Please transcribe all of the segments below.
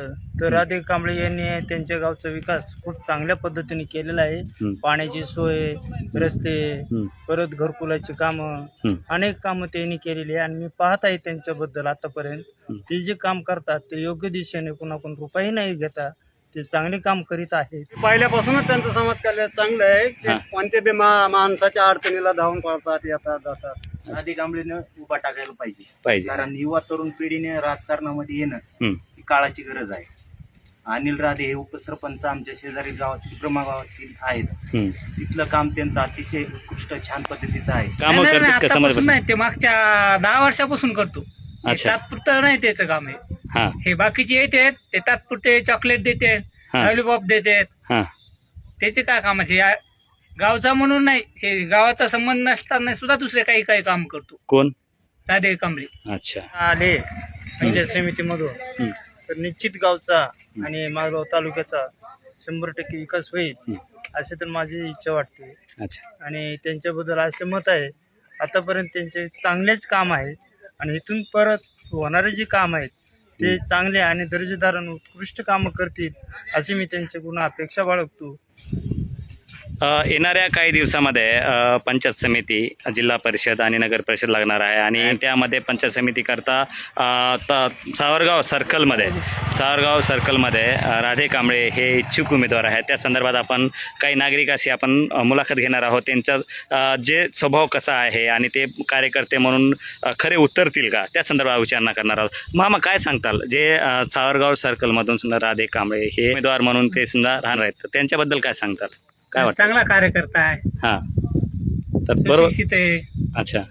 तर राधे कांबळे यांनी त्यांच्या गावचा विकास खूप चांगल्या पद्धतीने केलेला आहे. पाण्याची सोय रस्ते. परत घरकुलाची कामं. अनेक कामं त्यांनी केलेली आहे आणि मी पाहत आहे त्यांच्याबद्दल आतापर्यंत. ते जे काम करतात ते योग्य दिशेने कुणाकडून रुपयाही नाही घेता ते चांगले काम करीत आहेत पहिल्यापासूनच त्यांचं समाज कल्याण चांगलं आहे की हा. कोणत्या बी मा माणसाच्या अडचणीला धावून पडतात येतात जातात राधे कांबळेनं उभा टाकायला पाहिजे पाहिजे कारण युवा तरुण पिढीने राजकारणामध्ये येणं काळाची गरज आहे. अनिल राधे हे उपसरपंच आमच्या शेजारी गावात विक्रमा गावातील आहेत. हं. तिथलं काम त्यांचं अतिशय उत्कृष्ट छान पद्धतीचं आहे. कामं नाही, नाही, करतात का आतापासून समाज नाही ते मागच्या दहा वर्षापासून करतो. हे अच्छा. तात्पुरतं नाही त्याचं काम आहे हा. हे बाकीचे येते ते तात्पुरते चॉकलेट देते हा. लॉलीपॉप देते. हा. त्याचे काय कामाचे या गावचा म्हणून नाही ते गावाचा संबंध नसताना सुद्धा दुसरे काही काही काम करतो. कोण? राधे कांबळे. अच्छा. आले. पंचायत समितीमधून. हं. तर निश्चित गावचा आणि मालगाव तालुक्याचा शंभर टक्के विकास होईल. असे तर माझी इच्छा वाटते. अच्छा. आणि त्यांच्याबद्दल असे मत आहे आतापर्यंत त्यांचे चांगलेच काम आहेत आणि इथून परत होणारे जे काम आहेत ते चांगले आणि दर्जेदार आणि उत्कृष्ट कामं करतील अशी मी त्यांच्याकडून अपेक्षा बाळगतो. येणाऱ्या काही दिवसामध्ये पंचायत समिती जिल्हा परिषद आणि नगर परिषद लागणार आहे आणि त्यामध्ये पंचायत समितीकरता सावरगाव सर्कलमध्ये सावरगाव सर्कलमध्ये राधे कांबळे हे इच्छुक उमेदवार आहेत. त्या संदर्भात आपण काही नागरिकाशी आपण मुलाखत घेणार आहोत. त्यांचा जे स्वभाव कसा आहे आणि ते कार्यकर्ते म्हणून खरे उतरतील का? त्या संदर्भात विचारणा करणार आहोत. मामा काय सांगताल? जे सावरगाव सर्कलमधून समजा राधे कांबळे हे उमेदवार म्हणून ते समजा राहणार आहेत तर त्यांच्याबद्दल काय सांगताल? काय वाटतं? चांगला कार्यकर्ता आहे. हां. तर बरोबर. सुशिक्षित आहे. अच्छा.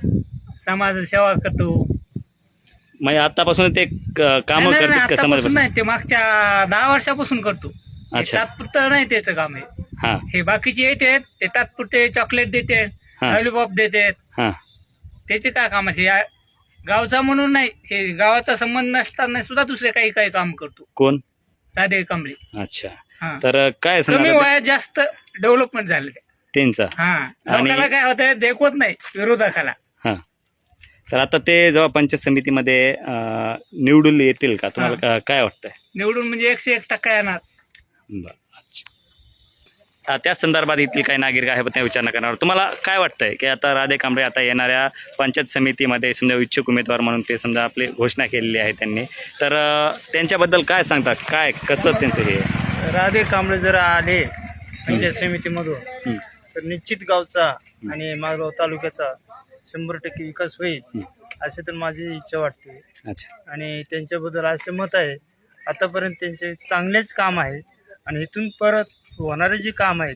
समाज सेवा करतो. म्हणजे आतापासून ते कामं नाही, नाही, करतात का आतापासून समाज नाही ते मागच्या दहा वर्षापासून करतो. हे अच्छा. तात्पुरतं नाही त्याचं काम आहे हां. हे बाकीचे येते ते तात्पुरते चॉकलेट देते हा. लॉलीपॉप देते. हां. त्याचे काय कामाचे या गावचा म्हणून नाही ते गावाचा संबंध नसताना सुद्धा दुसरे काही काही काम करतो. कोण? राधे कांबळे. अच्छा. हा. तर काय कमी वयात जास्त डेव्हलपमेंट झाले त्यांचा. हा. आणि- काय होतंय देखवत नाही विरोधकाला. हां. तर आता ते जेव्हा पंचायत समितीमध्ये अं, निवडून येतील का? तुम्हाला का- काय वाटतंय? निवडून म्हणजे एकशे एक टक्का येणार. बरं अच्छा. अं, त्याच संदर्भात येथील काही नागरिक आहे त्या विचारणा करणार. तुम्हाला काय वाटतंय की आता राधे कांबळे आता येणाऱ्या पंचायत समितीमध्ये समजा इच्छुक उमेदवार म्हणून ते समजा आपली घोषणा केलेली आहे त्यांनी. तर अं, त्यांच्याबद्दल काय सांगतात? काय कसं त्यांचं हे? राधे कांबळे जर आले पंचायत समितीमधून. तर निश्चित गावचा आणि मालगाव तालुक्याचा शंभर टक्के विकास होईल. असे तर माझी इच्छा वाटते. अच्छा. आणि त्यांच्याबद्दल असे मत आहे आतापर्यंत त्यांचे चांगलेच काम आहेत आणि इथून परत होणारे जे काम आहेत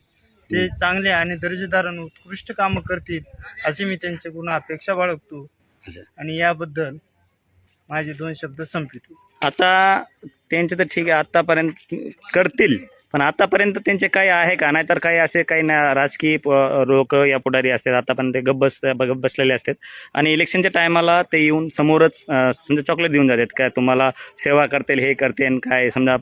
ते चांगले आणि दर्जेदार आणि उत्कृष्ट कामं करतील अशी मी त्यांच्याकडून अपेक्षा बाळगतो. आणि याबद्दल माझे दोन शब्द संपवितो आता त्यांचे तर ठीक आहे आत्तापर्यंत करतील. पण आतापर्यंत त्यांचे काही आहे का? नाहीतर काही असे काही ना राजकीय लोक या पुढारी असतात. आतापर्यंत ते गप्प बस गप्प बसलेले असतात. आणि इलेक्शनच्या टायमाला ते येऊन समोरच समजा चॉकलेट देऊन जातात काय तुम्हाला सेवा करतील हे करतील काय? समजा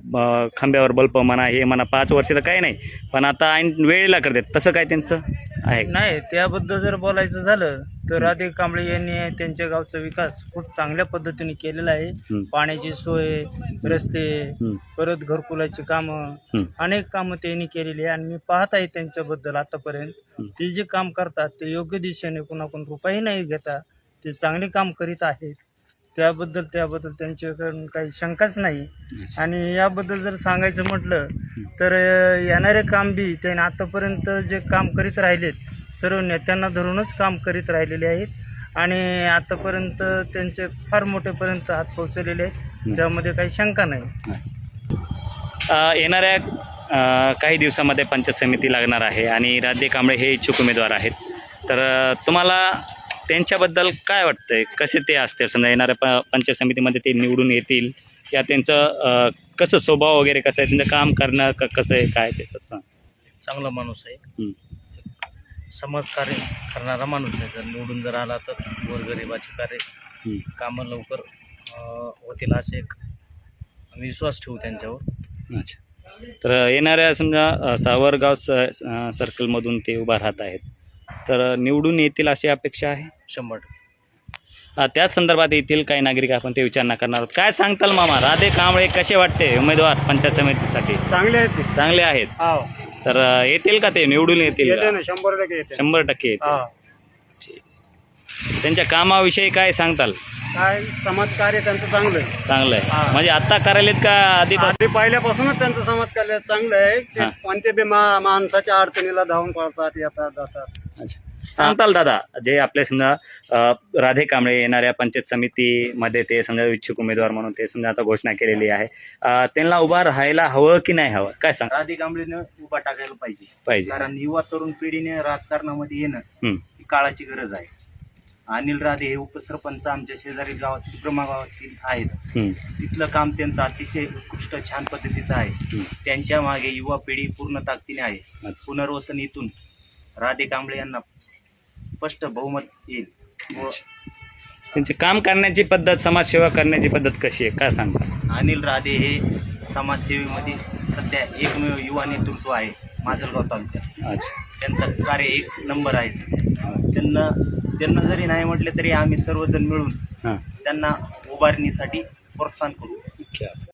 खांब्यावर बल्ब म्हणा हे म्हणा पाच वर्ष तर काही नाही. पण आता ऐन वेळेला करतात. तसं काय त्यांचं आहे? नाही त्याबद्दल जर बोलायचं झालं तर राधे कांबळे यांनी त्यांच्या गावचा विकास खूप चांगल्या पद्धतीने केलेला आहे. पाण्याची सोय रस्ते. परत घरकुलाची कामं. अनेक कामं त्यांनी केलेली आहे आणि मी पाहत आहे त्यांच्याबद्दल आतापर्यंत. ते जे काम करतात ते योग्य दिशेने कुणाकडून रुपयाही नाही घेता ते चांगले काम करीत आहेत त्याबद्दल त्याबद्दल त्यांच्याकडून काही शंकाच नाही आणि याबद्दल जर सांगायचं म्हटलं तर येणारे काम बी त्याने आतापर्यंत जे काम करीत राहिलेत सर्व नेत्यांना धरूनच काम करीत राहिलेले आहेत. आणि आतापर्यंत त्यांचे फार मोठेपर्यंत हात पोहोचलेले आहेत. त्यामध्ये काही शंका नाही. अ, येणाऱ्या काही दिवसामध्ये पंचायत समिती लागणार आहे आणि राधे कांबळे हे इच्छुक उमेदवार आहेत. तर तुम्हाला त्यांच्याबद्दल काय वाटतंय? कसे ते असतील? समजा येणाऱ्या प पंचायत समितीमध्ये ते निवडून येतील. या त्यांचं कसं स्वभाव वगैरे कसं आहे? त्यांचं काम करणं क कसं आहे? काय ते सांग. चांगला माणूस आहे. समाजकार्य करणारा माणूस आहे. जर निवडून जर आला तर गोरगरिबाची कार्य. कामं लवकर अ, होतील असे एक आम्ही विश्वास ठेवू त्यांच्यावर. अच्छा. तर येणाऱ्या समजा अ, सावरगाव स अ, सर्कलमधून ते उभा राहत आहेत. तर निवडून येतील अशी अपेक्षा आहे? शंभर टक्के. अ, त्याच संदर्भात येथील काही नागरिक आपण ते विचारणा करणार आहोत. काय सांगताल मामा? राधे कांबळे कसे वाटते उमेदवार पंचायत समितीसाठी? चांगले आहेत ते. चांगले आहेत. हा. तर अ, येतील का ते? निवडून येतील येते का? ना शंभर टक्के येते. शंभर टक्के येतील. हा. त्यांच्या कामाविषयी काय सांगताल? काय समाजकार्य त्यांचं चांगलं आहे. चांगलं हा. आहे म्हणजे आत्ता करायलेत का आधी आधी पहिल्यापासूनच त्यांचं समाजकार्य चांगलं आहे. ते हा. कोणते बी मा माणसाच्या अडचणीला धावून पळतात येतात जातात. सांगताल दादा जे आपले समजा राधे कांबळे येणाऱ्या पंचायत समितीमध्ये ते समजा इच्छुक उमेदवार म्हणून ते समजा आता घोषणा केलेली आहे. त्यांना उभा राहायला हवं की नाही हवं? काय सांग राधे कांबळेनं उभा टाकायला पाहिजे. पाहिजे. कारण युवा तरुण पिढीने राजकारणामध्ये येणं. ही काळाची गरज आहे. अनिल राधे हे उपसरपंच आमच्या शेजारी गावात विक्रमा गावातील आहेत तिथलं काम त्यांचं अतिशय उत्कृष्ट छान पद्धतीचं आहे. त्यांच्या मागे युवा पिढी पूर्ण ताकदीने आहे. पुनर्वसन इथून राधे कांबळे यांना स्पष्ट बहुमत येईल. व त्यांचे काम करण्याची पद्धत समाजसेवा करण्याची पद्धत कशी आहे? काय सांगता? अनिल राधे हे समाजसेवेमध्ये सध्या एकमेव युवा नेतृत्व आहे माजलगाव तालुक्यात. अच्छा. त्यांचं कार्य एक नंबर आहे सध्या. त्यांना त्यांना जरी नाही म्हटले तरी आम्ही सर्वजण मिळून हां. त्यांना उभारणीसाठी प्रोत्साहन करू.